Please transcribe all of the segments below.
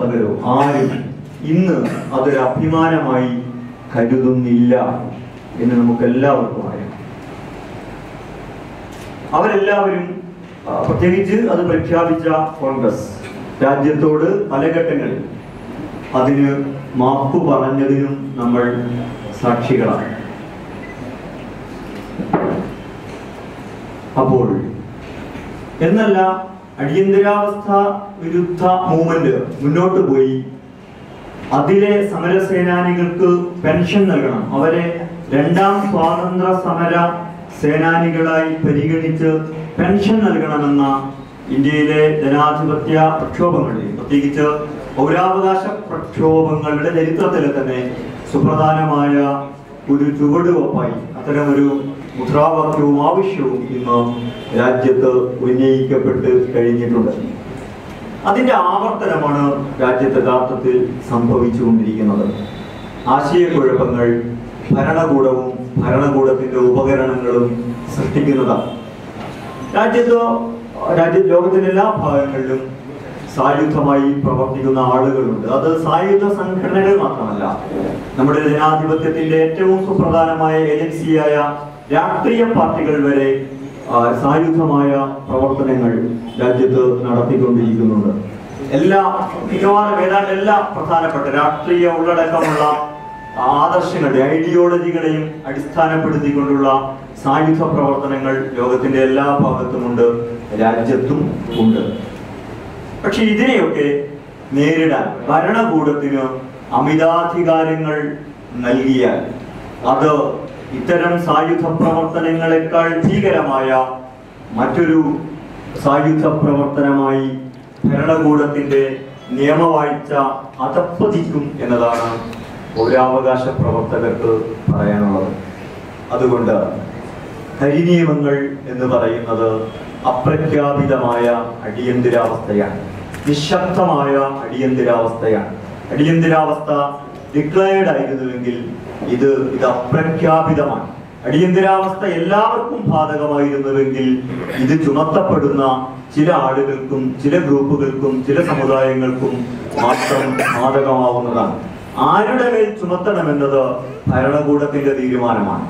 പ്രവർത്തകരോ ആരും ഇന്ന് അതൊരു അഭിമാനമായി കരുതുന്നില്ല എന്ന് നമുക്ക് എല്ലാവർക്കും അറിയാം. അവരെല്ലാവരും പ്രത്യേകിച്ച് അത് പ്രഖ്യാപിച്ച കോൺഗ്രസ് രാജ്യത്തോട് പല ഘട്ടങ്ങളിൽ അതിന് മാപ്പ് പറഞ്ഞതിനും നമ്മൾ സാക്ഷികളാണ്. അപ്പോൾ എന്നല്ല അടിയന്തരാവസ്ഥ വിരുദ്ധ മൂവ്മെന്റ് മുന്നോട്ട് പോയി. അതിലെ സമരസേനാനികൾക്ക് പെൻഷൻ നൽകണം. അവരെ രണ്ടാം സ്വാതന്ത്ര്യ സമര സേനാനികളായി പരിഗണിച്ച് പെൻഷൻ നൽകണമെന്ന ഇന്ത്യയിലെ ജനാധിപത്യ പ്രക്ഷോഭങ്ങളിൽ പ്രത്യേകിച്ച് പൗരാവകാശ പ്രക്ഷോഭങ്ങളുടെ ചരിത്രത്തിൽ തന്നെ സുപ്രധാനമായ ഒരു ചുവടുവപ്പായി അത്തരമൊരു മുദ്രാവാക്യവും ആവശ്യവും ഇന്ന് രാജ്യത്ത് ഉന്നയിക്കപ്പെട്ട് കഴിഞ്ഞിട്ടുണ്ട്. അതിന്റെ ആവർത്തനമാണ് രാജ്യത്ത് യഥാർത്ഥത്തിൽ സംഭവിച്ചുകൊണ്ടിരിക്കുന്നത്. ആശയക്കുഴപ്പങ്ങൾ ഭരണകൂടവും ഭരണകൂടത്തിന്റെ ഉപകരണങ്ങളും സൃഷ്ടിക്കുന്നതാണ്. രാജ്യത്ത് രാജ്യ ലോകത്തിന്റെ എല്ലാ ഭാഗങ്ങളിലും സായുധമായി പ്രവർത്തിക്കുന്ന ആളുകളുണ്ട്. അത് സായുധ സംഘടനകൾ മാത്രമല്ല. നമ്മുടെ ജനാധിപത്യത്തിന്റെ ഏറ്റവും സുപ്രധാനമായ ഏജൻസിയായ രാഷ്ട്രീയ പാർട്ടികൾ വരെ സായുധമായ പ്രവർത്തനങ്ങൾ രാജ്യത്ത് നടത്തിക്കൊണ്ടിരിക്കുന്നുണ്ട്. എല്ലാ മിക്കവാറും ഏതാണ്ട് എല്ലാ പ്രധാനപ്പെട്ട രാഷ്ട്രീയ ഉള്ളടക്കമുള്ള ആദർശങ്ങളുടെ ഐഡിയോളജികളെയും അടിസ്ഥാനപ്പെടുത്തിക്കൊണ്ടുള്ള സായുധ പ്രവർത്തനങ്ങൾ ലോകത്തിന്റെ എല്ലാ ഭാഗത്തുമുണ്ട് രാജ്യത്തും ഉണ്ട്. പക്ഷെ ഇതിനെയൊക്കെ നേരിടാൻ ഭരണകൂടത്തിന് അമിതാധികാരങ്ങൾ നൽകിയാൽ അത് ഇത്തരം സായുധ പ്രവർത്തനങ്ങളെക്കാൾ ഭീകരമായ മറ്റൊരു സായുധ പ്രവർത്തനമായി ഭരണകൂടത്തിന്റെ നിയമവാഴ്ച അതപ്പതിക്കും എന്നതാണ് പൗരാവകാശ പ്രവർത്തകർക്ക് പറയാനുള്ളത്. അതുകൊണ്ട് കരിനിയമങ്ങൾ എന്ന് പറയുന്നത് അപ്രഖ്യാപിതമായ അടിയന്തരാവസ്ഥയാണ്. നിശബ്ദമായ അടിയന്തരാവസ്ഥയാണ്. അടിയന്തരാവസ്ഥ ഡിക്ലയർഡ് ആയിരുന്നുവെങ്കിൽ ഇത് ഇത് അപ്രഖ്യാപിതമാണ്. അടിയന്തരാവസ്ഥ എല്ലാവർക്കും ബാധകമായിരുന്നുവെങ്കിൽ ഇത് ചുമത്തപ്പെടുന്ന ചില ആളുകൾക്കും ചില ഗ്രൂപ്പുകൾക്കും ചില സമുദായങ്ങൾക്കും മാത്രം ബാധകമാവുന്നതാണ്. ആരുടെ മേൽ ചുമത്തണമെന്നത് ഭരണകൂടത്തിന്റെ തീരുമാനമാണ്.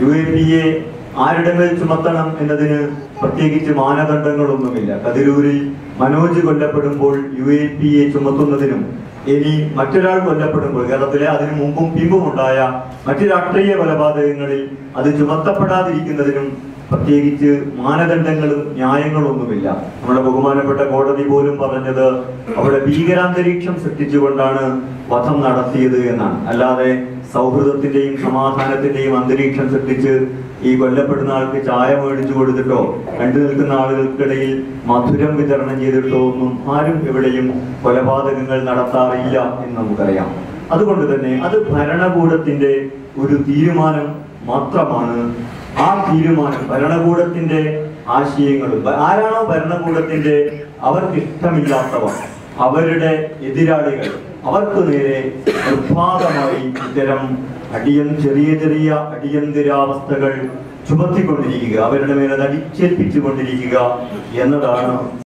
യു എ പി എ ആരുടെ മേൽ ചുമത്തണം എന്നതിന് പ്രത്യേകിച്ച് മാനദണ്ഡങ്ങളൊന്നുമില്ല. കതിരൂരിൽ മനോജ് കൊല്ലപ്പെടുമ്പോൾ യു എ പി എ ചുമത്തുന്നതിനും ഇനി മറ്റൊരാൾ കൊല്ലപ്പെടുമ്പോൾ കേരളത്തിലെ അതിനു മുമ്പും പിമ്പും ഉണ്ടായ മറ്റു രാഷ്ട്രീയ കൊലപാതകങ്ങളിൽ അത് ചുമത്തപ്പെടാതിരിക്കുന്നതിനും പ്രത്യേകിച്ച് മാനദണ്ഡങ്ങളും ന്യായങ്ങളൊന്നുമില്ല. നമ്മുടെ ബഹുമാനപ്പെട്ട കോടതി പോലും പറഞ്ഞത് അവിടെ ഭീകരാന്തരീക്ഷം സൃഷ്ടിച്ചുകൊണ്ടാണ് വധം നടത്തിയത് എന്നാണ്. അല്ലാതെ സൗഹൃദത്തിന്റെയും സമാധാനത്തിന്റെയും അന്തരീക്ഷം സൃഷ്ടിച്ച് ഈ കൊല്ലപ്പെടുന്ന ആൾക്ക് ചായ മേടിച്ചു കൊടുത്തിട്ടോ കണ്ടു നിൽക്കുന്ന ആളുകൾക്കിടയിൽ മധുരം വിതരണം ചെയ്തിട്ടോ ഒന്നും ആരും എവിടെയും കൊലപാതകങ്ങൾ നടത്താറില്ല എന്ന് നമുക്കറിയാം. അതുകൊണ്ട് തന്നെ അത് ഭരണകൂടത്തിന്റെ ഒരു തീരുമാനം മാത്രമാണ് ആ തീരുമാനം ഭരണകൂടത്തിന്റെ ആശയങ്ങളും ആരാണോ ഭരണകൂടത്തിന്റെ അവർക്ക് ഇഷ്ടമില്ലാത്തവർ അവരുടെ എതിരാളികൾ അവർക്ക് നേരെ നിർബാധമായി ഇത്തരം അടിയൻ ചെറിയ ചെറിയ അടിയന്തരാവസ്ഥകൾ ചുമത്തിക്കൊണ്ടിരിക്കുക അവരുടെ മേലെ അത് അടിച്ചേൽപ്പിച്ചുകൊണ്ടിരിക്കുക എന്നതാണ്